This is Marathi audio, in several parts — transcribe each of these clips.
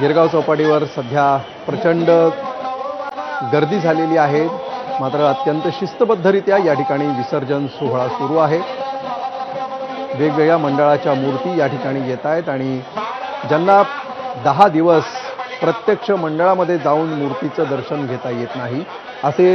गिरगाव चौपाटीवर सध्या प्रचंड गर्दी झालेली आहे. मात्र अत्यंत शिस्तबद्धरित्या या ठिकाणी विसर्जन सोहळा सुरू आहे. वेगवेगळ्या मंडळाच्या मूर्ती या ठिकाणी येत आहेत आणि ज्यांना दहा दिवस प्रत्यक्ष मंडळामध्ये जाऊन मूर्तीचं दर्शन घेता येत नाही असे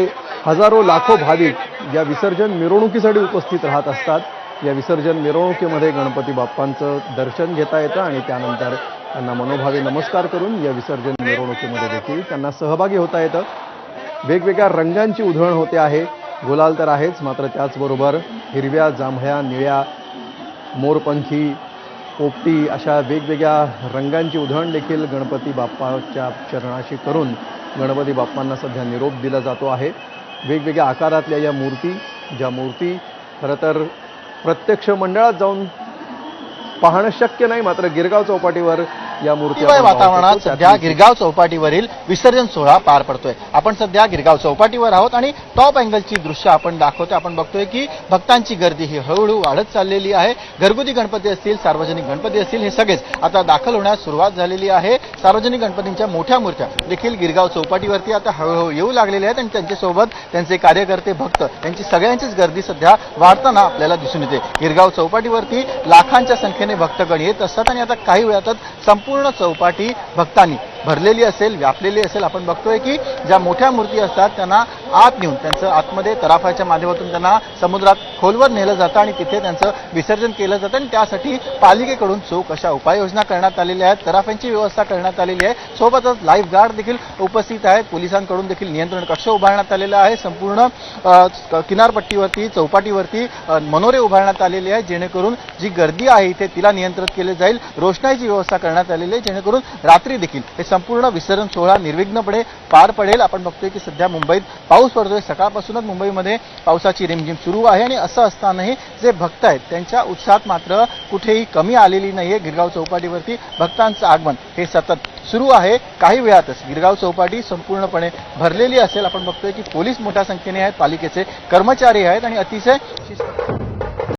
हजारो लाखो भाविक या विसर्जन मिरवणुकीसाठी उपस्थित राहत असतात. या विसर्जन मिरवणुकीमध्ये गणपती बाप्पांचं दर्शन घेता येतं आणि त्यानंतर त्यांना मनोभावे नमस्कार करून या विसर्जन मिरवणुकीमध्ये देखील त्यांना सहभागी होता येतं. वेगवेगळ्या रंगांची उधळण होते आहे. गुलाल तर आहेच मात्र त्याचबरोबर हिरव्या जांभळ्या निळ्या मोरपंखी पोपटी अशा वेगवेगळ्या रंगांची उधळण देखील गणपती बाप्पाच्या चरणाशी करून गणपती बाप्पांना सध्या निरोप दिला जातो आहे. वेगवेगळ्या आकारातल्या या मूर्ती ज्या मूर्ती खरं तर प्रत्यक्ष मंडळात जाऊन पाहणं शक्य नाही मात्र गिरगाव चौपाटीवर या मूर्ती वातावरणात. सध्या गिरगाव चौपाटीवरील विसर्जन सोहळा पार पडतोय. आपण सध्या गिरगाव चौपाटीवर आहोत आणि टॉप अँगलची दृश्य आपण दाखवतोय. आपण बघतोय की भक्तांची गर्दी ही हळूहळू वाढत चाललेली आहे. घरगुती गणपती असतील सार्वजनिक गणपती असतील हे सगळेच आता दाखल होण्यास सुरुवात झालेली आहे. सार्वजनिक गणपतींच्या मोठ्या मूर्त्या देखील गिरगाव चौपाटीवरती आता हळूहळू येऊ लागलेल्या आहेत आणि त्यांच्यासोबत त्यांचे कार्यकर्ते भक्त यांची सगळ्यांचीच गर्दी सध्या वाढताना आपल्याला दिसून येते. गिरगाव चौपाटीवरती लाखांच्या संख्येने भक्तगण येत असतात आणि आता काही वेळातच संपूर्ण चौपाटी भक्तांनी भरलेली असेल व्यापलेली असेल आपण बघतोय की ज्या मोठ्या मूर्ती असतात त्यांना आत नेऊन त्यांचं आतमध्ये तराफाच्या माध्यमातून त्यांना समुद्रात खोलवर नेलं जातं आणि तिथे त्यांचं विसर्जन केलं जातं आणि त्यासाठी पालिकेकडून चोख अशा उपाययोजना करण्यात आलेल्या आहेत. तराफ्यांची व्यवस्था करण्यात आलेली आहे. सोबतच लाईफ गार्ड देखील उपस्थित आहेत. पोलिसांकडून देखील नियंत्रण कक्ष उभारण्यात आलेला आहे. संपूर्ण किनारपट्टीवरती चौपाटीवरती मनोरे उभारण्यात आलेले आहेत जेणेकरून जी गर्दी आहे इथे तिला नियंत्रित केले जाईल. रोषणाईची व्यवस्था करण्यात आलेली आहे. जेणेकरून रात्री देखील हे संपूर्ण विसर्जन सोहळा निर्विघ्नपणे पार पडेल. आपण बघतोय की सध्या मुंबईत पाऊस पडतोय. सकाळपासूनच मुंबईमध्ये पावसाची रिमझिम सुरू आहे आणि असं असतानाही जे भक्त आहेत त्यांच्या उत्साहात मात्र कुठेही कमी आलेली नाहीये गिरगाव चौपाटीवरती भक्तांचं आगमन. हे सतत सुरू आहे. काही वेळातच गिरगाव चौपाटी संपूर्णपणे भरलेली असेल. आपण बघतोय की पोलीस मोठ्या संख्येने आहेत पालिकेचे कर्मचारी आहेत आणि अतिशय